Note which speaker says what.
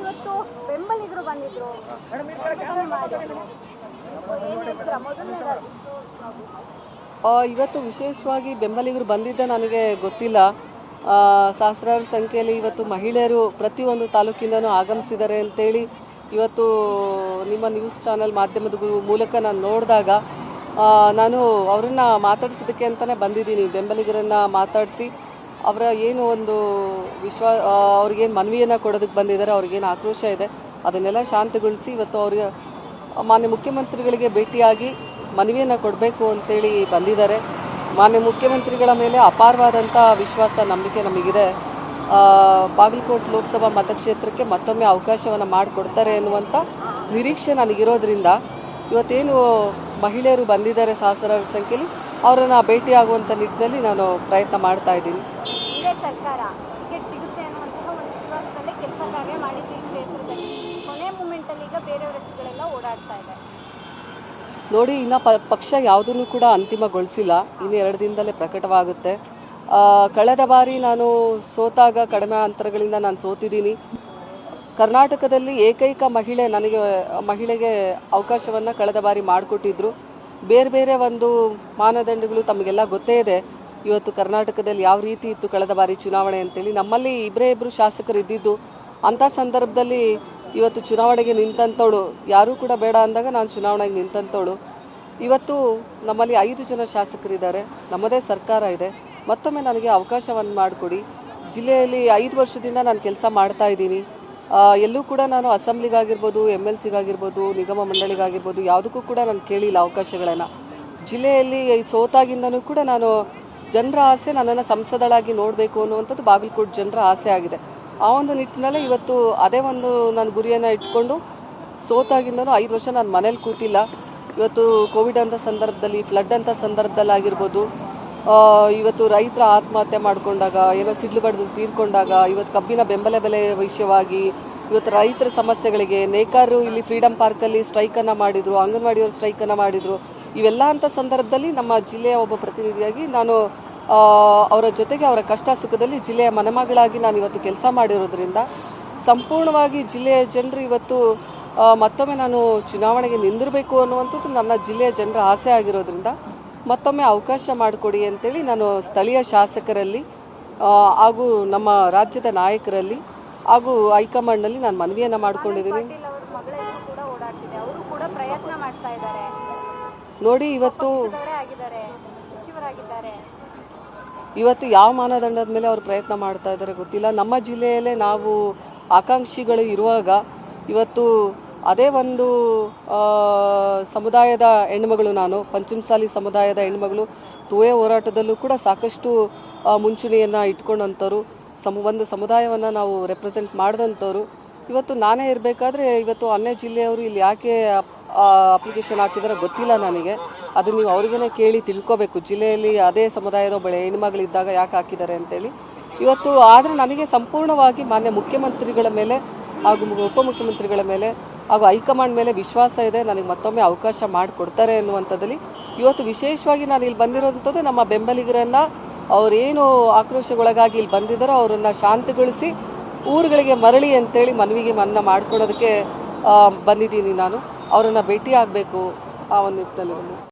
Speaker 1: ಇವತ್ತು ಬೆಂಬಲಿಗರು ಬಂದಿದ್ರು.
Speaker 2: ಇವತ್ತು ವಿಶೇಷವಾಗಿ ಬೆಂಬಲಿಗರು ಬಂದಿದ್ದ ನನಗೆ ಗೊತ್ತಿಲ್ಲ. ಸಹಸ್ರಾರು ಸಂಖ್ಯೆಯಲ್ಲಿ ಇವತ್ತು ಮಹಿಳೆಯರು ಪ್ರತಿಯೊಂದು ತಾಲೂಕಿಂದನೂ ಆಗಮಿಸಿದ್ದಾರೆ ಅಂತೇಳಿ ಇವತ್ತು ನಿಮ್ಮ ನ್ಯೂಸ್ ಚಾನೆಲ್ ಮಾಧ್ಯಮದ ಮೂಲಕ ನಾನು ನೋಡಿದಾಗ ನಾನು ಅವರನ್ನ ಮಾತಾಡಿಸೋದಕ್ಕೆ ಅಂತಲೇ ಬಂದಿದ್ದೀನಿ. ಬೆಂಬಲಿಗರನ್ನು ಮಾತಾಡಿಸಿ ಅವರ ಏನು ಒಂದು ವಿಶ್ವಾ ಅವ್ರಿಗೇನು ಮನವಿಯನ್ನು ಕೊಡೋದಕ್ಕೆ ಬಂದಿದ್ದಾರೆ, ಅವ್ರಿಗೇನು ಆಕ್ರೋಶ ಇದೆ, ಅದನ್ನೆಲ್ಲ ಶಾಂತಗೊಳಿಸಿ ಇವತ್ತು ಅವ್ರಿಗೆ ಮಾನ್ಯ ಮುಖ್ಯಮಂತ್ರಿಗಳಿಗೆ ಭೇಟಿಯಾಗಿ ಮನವಿಯನ್ನು ಕೊಡಬೇಕು ಅಂತೇಳಿ ಬಂದಿದ್ದಾರೆ. ಮಾನ್ಯ ಮುಖ್ಯಮಂತ್ರಿಗಳ ಮೇಲೆ ಅಪಾರವಾದಂಥ ವಿಶ್ವಾಸ, ನಂಬಿಕೆ ನಮಗಿದೆ. ಬಾಗಲಕೋಟೆ ಲೋಕಸಭಾ ಮತಕ್ಷೇತ್ರಕ್ಕೆ ಮತ್ತೊಮ್ಮೆ ಅವಕಾಶವನ್ನು ಮಾಡಿಕೊಡ್ತಾರೆ ಎನ್ನುವಂಥ ನಿರೀಕ್ಷೆ ನನಗಿರೋದ್ರಿಂದ ಇವತ್ತೇನು ಮಹಿಳೆಯರು ಬಂದಿದ್ದಾರೆ ಸಹಸ್ರಾರು ಸಂಖ್ಯೆಯಲ್ಲಿ ಅವರನ್ನು ಭೇಟಿಯಾಗುವಂಥ ನಿಟ್ಟಿನಲ್ಲಿ ನಾನು ಪ್ರಯತ್ನ ಮಾಡ್ತಾ ಇದ್ದೀನಿ.
Speaker 1: ಇದೇ ಸರ್ಕಾರ. ಟಿಕೆಟ್ ಸಿಗುತ್ತೆ ಅನ್ನುವಂತಹ ಒಂದು ವಿಶ್ವಾಸದಲ್ಲೇ ಕೆಲಸ ಕಾರ್ಯ ಮಾಡಿದ್ದು ಈ ಕ್ಷೇತ್ರದಲ್ಲಿ. ಕೊನೆ ಮೂಮೆಂಟಲ್ಲಿ ಈಗ ಬೇರೆ ಹೆಸರುಗಳೆಲ್ಲ ಓಡಾಡ್ತಾ ಇದೆ.
Speaker 2: ನೋಡಿ, ಇನ್ನು ಪಕ್ಷ ಯಾವುದನ್ನು ಕೂಡ ಅಂತಿಮಗೊಳಿಸಿಲ್ಲ. ಇನ್ನು ಎರಡು ದಿನದಲ್ಲೇ ಪ್ರಕಟವಾಗುತ್ತೆ. ಕಳೆದ ಬಾರಿ ನಾನು ಸೋತಾಗ ಕಡಿಮೆ ಅಂತರಗಳಿಂದ ನಾನು ಸೋತಿದ್ದೀನಿ. ಕರ್ನಾಟಕದಲ್ಲಿ ಏಕೈಕ ಮಹಿಳೆ ನನಗೆ, ಮಹಿಳೆಗೆ ಅವಕಾಶವನ್ನು ಕಳೆದ ಬಾರಿ ಮಾಡಿಕೊಟ್ಟಿದ್ರು. ಬೇರೆ ಬೇರೆ ಒಂದು ಮಾನದಂಡಗಳು ತಮಗೆಲ್ಲ ಗೊತ್ತೇ ಇದೆ. ಇವತ್ತು ಕರ್ನಾಟಕದಲ್ಲಿ ಯಾವ ರೀತಿ ಇತ್ತು ಕಳೆದ ಬಾರಿ ಚುನಾವಣೆ ಅಂತೇಳಿ, ನಮ್ಮಲ್ಲಿ ಇಬ್ಬರೇ ಇಬ್ಬರು ಶಾಸಕರು ಇದ್ದಿದ್ದು, ಅಂಥ ಸಂದರ್ಭದಲ್ಲಿ ಇವತ್ತು ಚುನಾವಣೆಗೆ ನಿಂತಂಥವಳು, ಯಾರೂ ಕೂಡ ಬೇಡ ಅಂದಾಗ ನಾನು ಚುನಾವಣೆಗೆ ನಿಂತಂಥವಳು. ಇವತ್ತು ನಮ್ಮಲ್ಲಿ ಐದು ಜನ ಶಾಸಕರಿದ್ದಾರೆ, ನಮ್ಮದೇ ಸರ್ಕಾರ ಇದೆ. ಮತ್ತೊಮ್ಮೆ ನನಗೆ ಅವಕಾಶವನ್ನು ಮಾಡಿಕೊಡಿ. ಜಿಲ್ಲೆಯಲ್ಲಿ ಐದು ವರ್ಷದಿಂದ ನಾನು ಕೆಲಸ ಮಾಡ್ತಾ ಇದ್ದೀನಿ. ಎಲ್ಲೂ ಕೂಡ ನಾನು ಅಸೆಂಬ್ಲಿಗಾಗಿರ್ಬೋದು ಎಂ ಎಲ್ ಸಿಗಾಗಿರ್ಬೋದು ನಿಗಮ ಮಂಡಳಿಗಾಗಿರ್ಬೋದು, ಯಾವುದಕ್ಕೂ ಕೂಡ ನಾನು ಕೇಳಿಲ್ಲ ಅವಕಾಶಗಳನ್ನು. ಜಿಲ್ಲೆಯಲ್ಲಿ ಸೋತಾಗಿಂದನೂ ಕೂಡ ನಾನು ಜನರ ಆಸೆ ನನ್ನನ್ನು ಸಂಸದಳಾಗಿ ನೋಡಬೇಕು ಅನ್ನುವಂಥದ್ದು ಬಾಗಲಕೋಟೆ ಜನರ ಆಸೆ ಆಗಿದೆ. ಆ ಒಂದು ನಿಟ್ಟಿನಲ್ಲೇ ಇವತ್ತು ಅದೇ ಒಂದು ನಾನು ಗುರಿಯನ್ನು ಇಟ್ಕೊಂಡು ಸೋತಾಗಿಂದನೂ ಐದು ವರ್ಷ ನಾನು ಮನೇಲಿ ಕೂತಿಲ್ಲ. ಇವತ್ತು ಕೋವಿಡ್ ಅಂತ ಸಂದರ್ಭದಲ್ಲಿ, ಫ್ಲಡ್ ಅಂತ ಸಂದರ್ಭದಲ್ಲಿ ಆಗಿರ್ಬೋದು ಇವತ್ತು ರೈತರ ಆತ್ಮಹತ್ಯೆ ಮಾಡಿಕೊಂಡಾಗ, ಏನೋ ಸಿಡ್ಲು ಬಡ್ದು ತೀರ್ಕೊಂಡಾಗ, ಇವತ್ತು ಕಬ್ಬಿನ ಬೆಂಬಲ ಬೆಲೆ ವಿಷಯವಾಗಿ ಇವತ್ತು ರೈತರ ಸಮಸ್ಯೆಗಳಿಗೆ ನೇಕಾರರು ಇಲ್ಲಿ ಫ್ರೀಡಮ್ ಪಾರ್ಕಲ್ಲಿ ಸ್ಟ್ರೈಕನ್ನು ಮಾಡಿದರು, ಅಂಗನವಾಡಿಯವರು ಸ್ಟ್ರೈಕನ್ನು ಮಾಡಿದರು. ಇವೆಲ್ಲ ಅಂತ ಸಂದರ್ಭದಲ್ಲಿ ನಮ್ಮ ಜಿಲ್ಲೆಯ ಒಬ್ಬ ಪ್ರತಿನಿಧಿಯಾಗಿ ನಾನು ಅವರ ಜೊತೆಗೆ ಅವರ ಕಷ್ಟ ಸುಖದಲ್ಲಿ ಜಿಲ್ಲೆಯ ಮನೆಮಗಳಾಗಿ ನಾನು ಇವತ್ತು ಕೆಲಸ ಮಾಡಿರೋದ್ರಿಂದ ಸಂಪೂರ್ಣವಾಗಿ ಜಿಲ್ಲೆಯ ಜನರು ಇವತ್ತು ಮತ್ತೊಮ್ಮೆ ನಾನು ಚುನಾವಣೆಗೆ ನಿಂದಿರಬೇಕು ಅನ್ನುವಂಥದ್ದು ನನ್ನ ಜಿಲ್ಲೆಯ ಜನರ ಆಸೆ ಆಗಿರೋದ್ರಿಂದ ಮತ್ತೊಮ್ಮೆ ಅವಕಾಶ ಮಾಡಿಕೊಡಿ ಅಂತೇಳಿ ನಾನು ಸ್ಥಳೀಯ ಶಾಸಕರಲ್ಲಿ ಹಾಗೂ ನಮ್ಮ ರಾಜ್ಯದ ನಾಯಕರಲ್ಲಿ ಹಾಗೂ ಹೈಕಮಾಂಡ್ನಲ್ಲಿ ನಾನು ಮನವಿಯನ್ನು ಮಾಡಿಕೊಂಡಿದ್ದೀನಿ. ನೋಡಿ ಇವತ್ತು ಇವತ್ತು ಯಾವ ಮಾನದಂಡದ ಮೇಲೆ ಅವರು ಪ್ರಯತ್ನ ಮಾಡ್ತಾ ಇದ್ದಾರೆ ಗೊತ್ತಿಲ್ಲ. ನಮ್ಮ ಜಿಲ್ಲೆಯಲ್ಲೇ ನಾವು ಆಕಾಂಕ್ಷಿಗಳು ಇರುವಾಗ ಇವತ್ತು ಅದೇ ಒಂದು ಸಮುದಾಯದ ಹೆಣ್ಮಗಳು ನಾನು ಪಂಚಮಸಾಲಿ ಸಮುದಾಯದ ಹೆಣ್ಮಗಳು ತುವೆ ಹೋರಾಟದಲ್ಲೂ ಕೂಡ ಸಾಕಷ್ಟು ಮುಂಚೂಣಿಯನ್ನು ಇಟ್ಕೊಂಡಂಥವ್ರು. ಸಮ, ಒಂದು ಸಮುದಾಯವನ್ನು ನಾವು ರೆಪ್ರೆಸೆಂಟ್ ಮಾಡಿದಂಥವ್ರು. ಇವತ್ತು ನಾನೇ ಇರಬೇಕಾದ್ರೆ ಇವತ್ತು ಅನ್ಯ ಜಿಲ್ಲೆಯವರು ಇಲ್ಲಿ ಯಾಕೆ ಅಪ್ಲಿಕೇಶನ್ ಹಾಕಿದಾರೆ ಗೊತ್ತಿಲ್ಲ ನನಗೆ. ಅದು ನೀವು ಅವ್ರಿಗೇ ಕೇಳಿ ತಿಳ್ಕೊಬೇಕು. ಜಿಲ್ಲೆಯಲ್ಲಿ ಅದೇ ಸಮುದಾಯದ ಒಬ್ಬಳೆ ಹೆಣ್ಮಗಳಿದ್ದಾಗ ಯಾಕೆ ಹಾಕಿದ್ದಾರೆ ಅಂತೇಳಿ. ಇವತ್ತು ಆದರೆ ನನಗೆ ಸಂಪೂರ್ಣವಾಗಿ ಮಾನ್ಯ ಮುಖ್ಯಮಂತ್ರಿಗಳ ಮೇಲೆ ಹಾಗೂ ಉಪಮುಖ್ಯಮಂತ್ರಿಗಳ ಮೇಲೆ ಹಾಗೂ ಹೈಕಮಾಂಡ್ ಮೇಲೆ ವಿಶ್ವಾಸ ಇದೆ. ನನಗೆ ಮತ್ತೊಮ್ಮೆ ಅವಕಾಶ ಮಾಡಿಕೊಡ್ತಾರೆ ಅನ್ನುವಂಥದ್ದಲ್ಲಿ ಇವತ್ತು ವಿಶೇಷವಾಗಿ ನಾನು ಇಲ್ಲಿ ಬಂದಿರೋಂಥದ್ದು ನಮ್ಮ ಬೆಂಬಲಿಗರನ್ನು ಅವರೇನು ಆಕ್ರೋಶಗೊಳಗಾಗಿ ಇಲ್ಲಿ ಬಂದಿದ್ದಾರೋ ಅವರನ್ನು ಶಾಂತಗೊಳಿಸಿ ಊರುಗಳಿಗೆ ಮರಳಿ ಅಂತೇಳಿ ಮನವಿಗೆ ಮನ್ನ ಮಾಡ್ಕೊಳ್ಳೋದಕ್ಕೆ ಬಂದಿದ್ದೀನಿ ನಾನು. ಅವರನ್ನು ಭೇಟಿ ಆಗಬೇಕು ಆ ಒಂದು ನಿಟ್ಟಿನಲ್ಲಿ.